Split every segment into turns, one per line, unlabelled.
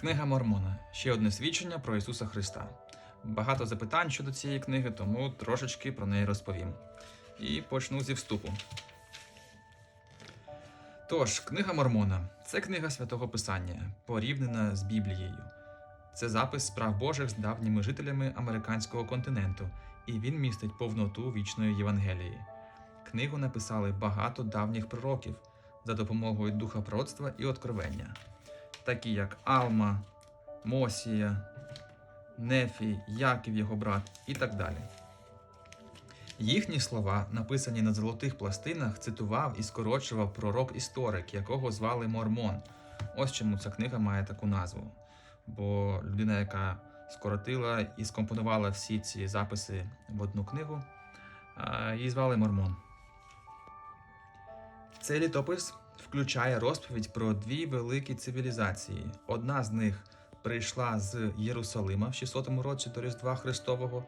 Книга Мормона ще одне свідчення про Ісуса Христа. Багато запитань щодо цієї книги, тому трошечки про неї розповім. І почну зі вступу. Тож, книга Мормона це книга святого Писання, порівняна з Біблією. Це запис справ Божих з давніми жителями американського континенту, і він містить повноту вічної Євангелії. Книгу написали багато давніх пророків за допомогою духа пророцтва і откровення, такі як Алма, Мосія, Нефій, Яків, його брат і так далі. Їхні слова, написані на золотих пластинах, цитував і скорочував пророк-історик, якого звали Мормон. Ось чому ця книга має таку назву. Бо людина, яка скоротила і скомпонувала всі ці записи в одну книгу, її звали Мормон. Цей літопис включає розповідь про дві великі цивілізації. Одна з них прийшла з Єрусалима в 600 році до Різдва Христового,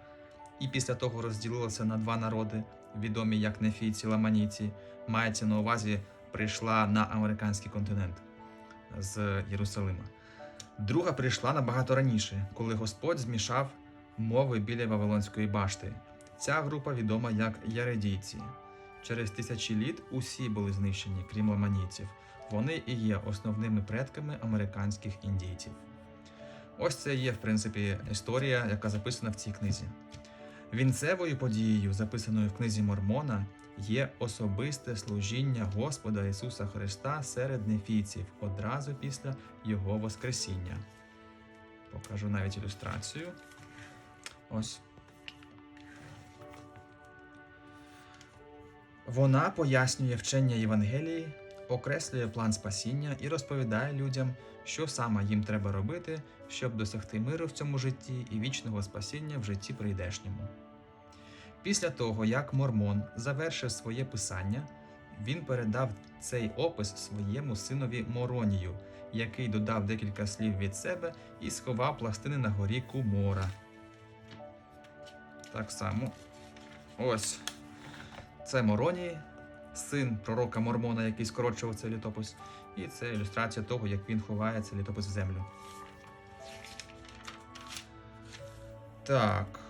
і після того розділилася на два народи, відомі як нефійці, ламанійці. Мається на увазі, прийшла на американський континент з Єрусалима. Друга прийшла набагато раніше, коли Господь змішав мови біля Вавилонської башти. Ця група відома як яредійці. Через тисячі літ усі були знищені, крім ламанійців. Вони і є основними предками американських індійців. Ось це є, в принципі, історія, яка записана в цій книзі. Вінцевою подією, записаною в книзі Мормона, є особисте служіння Господа Ісуса Христа серед нефійців одразу після Його Воскресіння. Покажу навіть ілюстрацію. Ось. Вона пояснює вчення Євангелії, окреслює план спасіння і розповідає людям, що саме їм треба робити, щоб досягти миру в цьому житті і вічного спасіння в житті прийдешньому. Після того, як Мормон завершив своє писання, він передав цей опис своєму синові Моронію, який додав декілька слів від себе і сховав пластини на горі Кумора. Так само. Ось. Це Мороній, син пророка Мормона, який скорочував цей літопис. І це ілюстрація того, як він ховає цей літопис в землю. Так.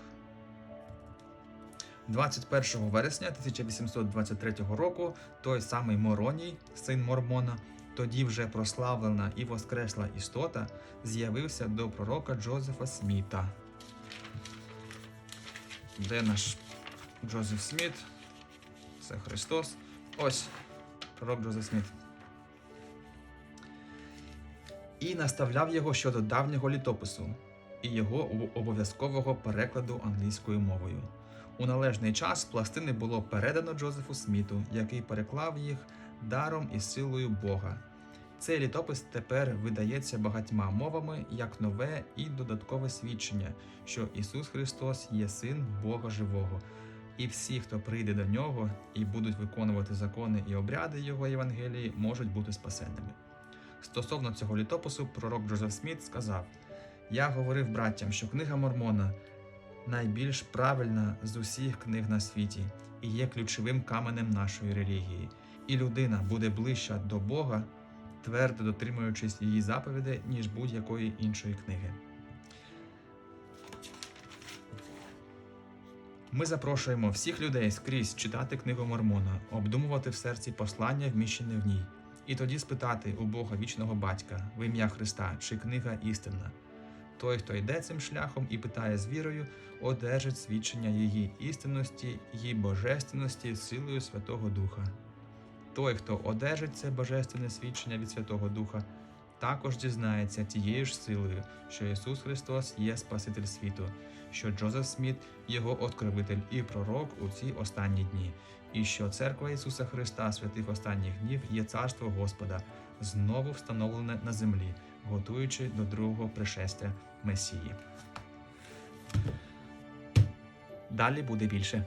21 вересня 1823 року той самий Мороній, син Мормона, тоді вже прославлена і воскресла істота, з'явився до пророка Джозефа Сміта. Де наш Джозеф Сміт? Це Христос. Ось пророк Джозеф Сміт. І наставляв його щодо давнього літопису і його обов'язкового перекладу англійською мовою. У належний час пластини було передано Джозефу Сміту, який переклав їх даром і силою Бога. Цей літопис тепер видається багатьма мовами як нове і додаткове свідчення, що Ісус Христос є Син Бога Живого, і всі, хто прийде до нього і будуть виконувати закони і обряди Його Євангелії, можуть бути спасенними. Стосовно цього літопису, пророк Джозеф Сміт сказав: Я говорив братям, що книга Мормона найбільш правильна з усіх книг на світі і є ключовим каменем нашої релігії. І людина буде ближча до Бога, твердо дотримуючись її заповідей, ніж будь-якої іншої книги. Ми запрошуємо всіх людей скрізь читати книгу Мормона, обдумувати в серці послання, вміщене в ній, і тоді спитати у Бога вічного батька в ім'я Христа, чи книга істинна. Той, хто йде цим шляхом і питає з вірою, одержить свідчення її істинності, її божественності силою Святого Духа. Той, хто одержить це божественне свідчення від Святого Духа, також дізнається тією ж силою, що Ісус Христос є Спаситель світу, що Джозеф Сміт його откровитель і пророк у ці останні дні, і що Церква Ісуса Христа святих останніх днів є царство Господа, знову встановлене на землі, готуючи до другого пришестя Месії. Далі буде більше.